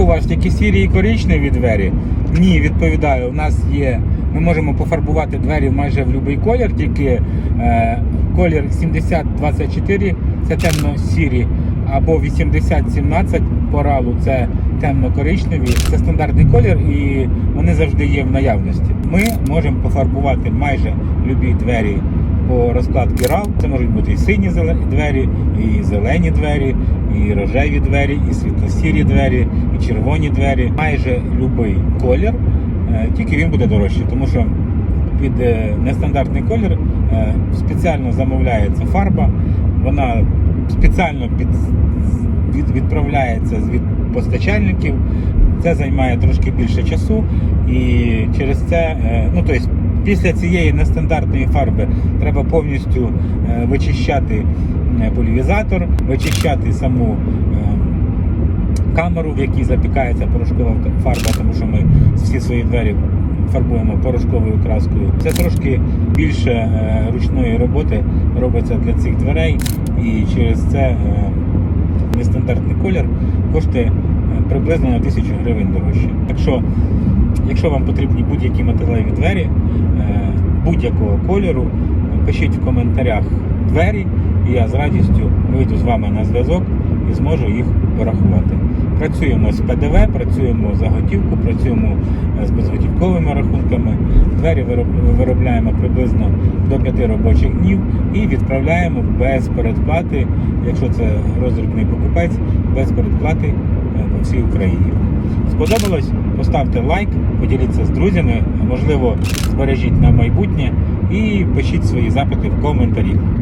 Якщо у вас тільки сірі і коричневі двері, ні, відповідаю, у нас є. Ми можемо пофарбувати двері майже в будь-який колір, тільки е, колір 7024 це темно-сірі, або 8017 по ралу це темно-коричневі. Це стандартний колір і вони завжди є в наявності. Ми можемо пофарбувати майже любі двері по розкладці RAL. Це можуть бути і сині двері, і зелені двері, і рожеві двері, і світло-сірі двері, і червоні двері. Майже будь-який колір, е, тільки він буде дорожчий, тому що під е, нестандартний колір е, спеціально замовляється фарба. Вона спеціально під, від, відправляється від постачальників. Це займає трошки більше часу, і через це, ну тобто, після цієї нестандартної фарби треба повністю е, вичищати е, полівізатор, вичищати саму е, камеру, в якій запікається порошкова фарба, тому що ми всі свої двері фарбуємо порошковою краскою. Це трошки більше ручної роботи робиться для цих дверей, і через це нестандартний колір коштує приблизно на тисячу гривень дорожче. Так що, якщо вам потрібні будь-які металеві двері е, будь-якого кольору, пишіть в коментарях двері, і я з радістю вийду з вами на зв'язок і зможу їх порахувати. Працюємо з ПДВ, працюємо за готівку, працюємо е, з безготівковими рахунками. Двері виробляємо приблизно до 5 робочих днів і відправляємо без передплати, якщо це роздрібний покупець, без передплати е, по всій Україні. Сподобалось? Поставте лайк, поділіться з друзями, можливо, збережіть на майбутнє і пишіть свої запити в коментарі.